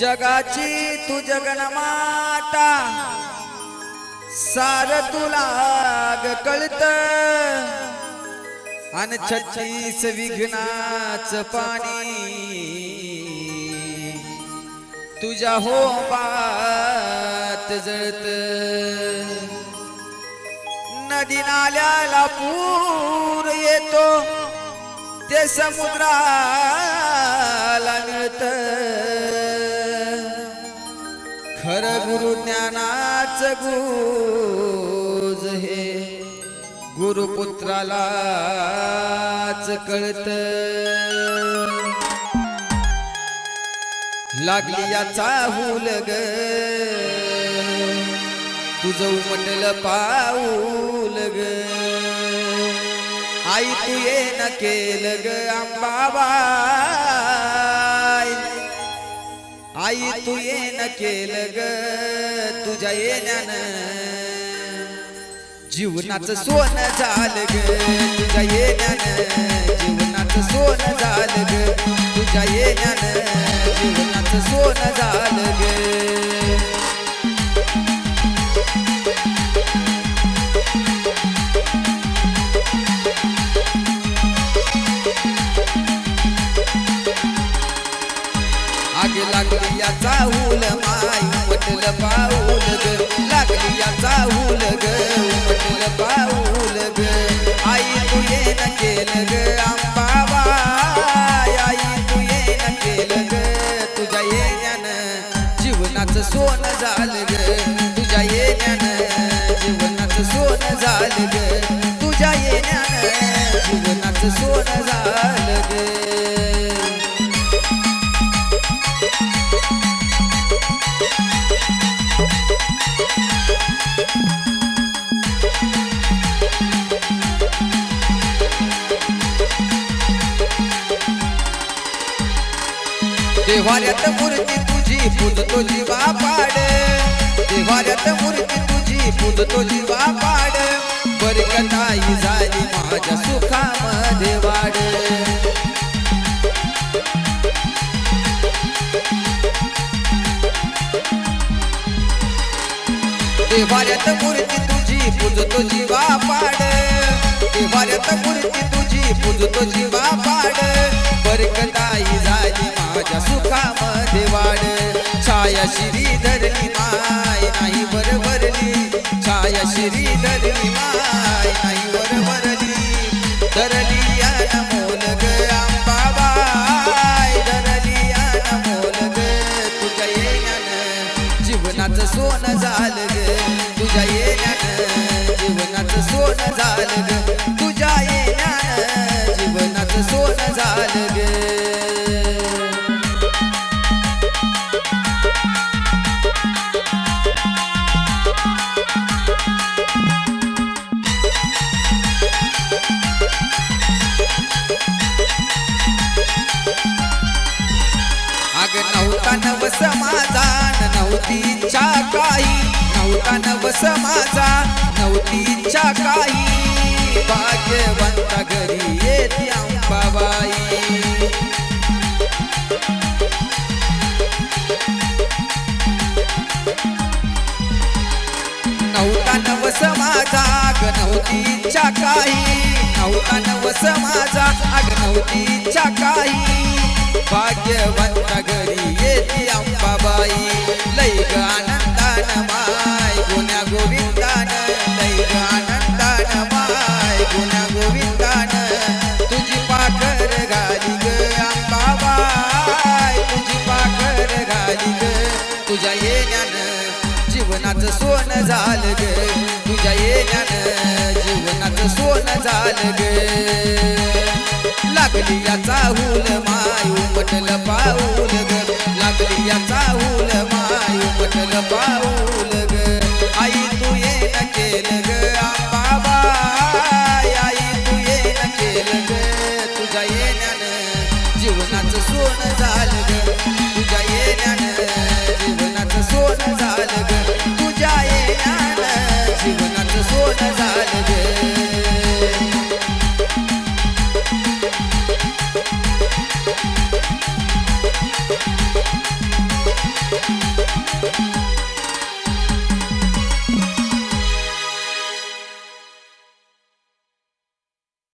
जगाची तू जगनमाता सार तुला ग कळत. आणि छत्तीस विघ्नाच पाणी. तुझ्या होमात जळत. नदी नाल्याला पूर येतो. ते समुद्राला मिळत. गुरु ज्ञानाच गुज हे. गुरुपुत्रालाच कळत. लागली याचा हुल ग. तुझ उमटलं पाऊल ग. आई तू ये न केलं ग आंबाबाई आई तू ये न केलं ग तुझ्या येण्यानं. जीवनाचं सोनं झालं ग तुझ्या येण्यानं. जीवनाचं सोनं झालं ग तुझ्या येण्यानं. जीवनाचं सोनं झालं लागली माय पाऊल ग. लागली याचा हुल ग पाऊल ग. आई तू ये न ग आंबाबाई आई तू ये न केलं ग तुझ्या येण्यानं जीवनाचं सोनं झालं ग. तुझ्या येण्यानं जीवनाचं सोनं झालं ग. तुझ्या येण्यानं जीवनाचं सोनं झालं ग. देवाऱ्यात मूर्ती तुझी पूजतो जीवा पाड. देवाऱ्यात मूर्ती तुझी पूजतो जीवा पाड. बरकताई झाली माझ्या सुखामध्ये वाड देवाऱ्यात मूर्ती तुझी पूजतो जीवा पाड. देवाऱ्यात मूर्ती तुझी पूजतो जीवा पाड. बरकताई झाली माझ्या सुखामध्ये वाढ. छाया श्री धरली माय नाही बरबरली छाया श्री धरली माय नाही बरबरली धरली यान मोल ग आंबाबाई धरली यान मोल ग तुझ्या येण्यानं जीवनाचं सोनं झालं ग. तुझ्या येण्यानं जीवनाचं सोनं झालं ग. तुझ्या येण्यानं सोनं झालं ग नव समाधान नव्हती काही. नव्हता नव समाधान नव्हती काही. भाग्यवंत घरी अग नव्हती इच्छा काही नव्हता नव समाजात अग नव्हती इच्छा काही. भाग्यवंत घरी येते अंबाबाई लय ग आनंदान माय गुण्या गोविंदान लय ग आनंदान माय गुण्या गोविंदान. तुझी पाखर घाली ग अंबाबाई तुझी पाखर घाली ग. तुझ्या येण्यानं जीवनाचं सोनं झालं ग. मन झाल गे लागली याचा हुल मायू उमटलं पाऊल ग. लागली याचा हुल मायू उमटलं पाऊल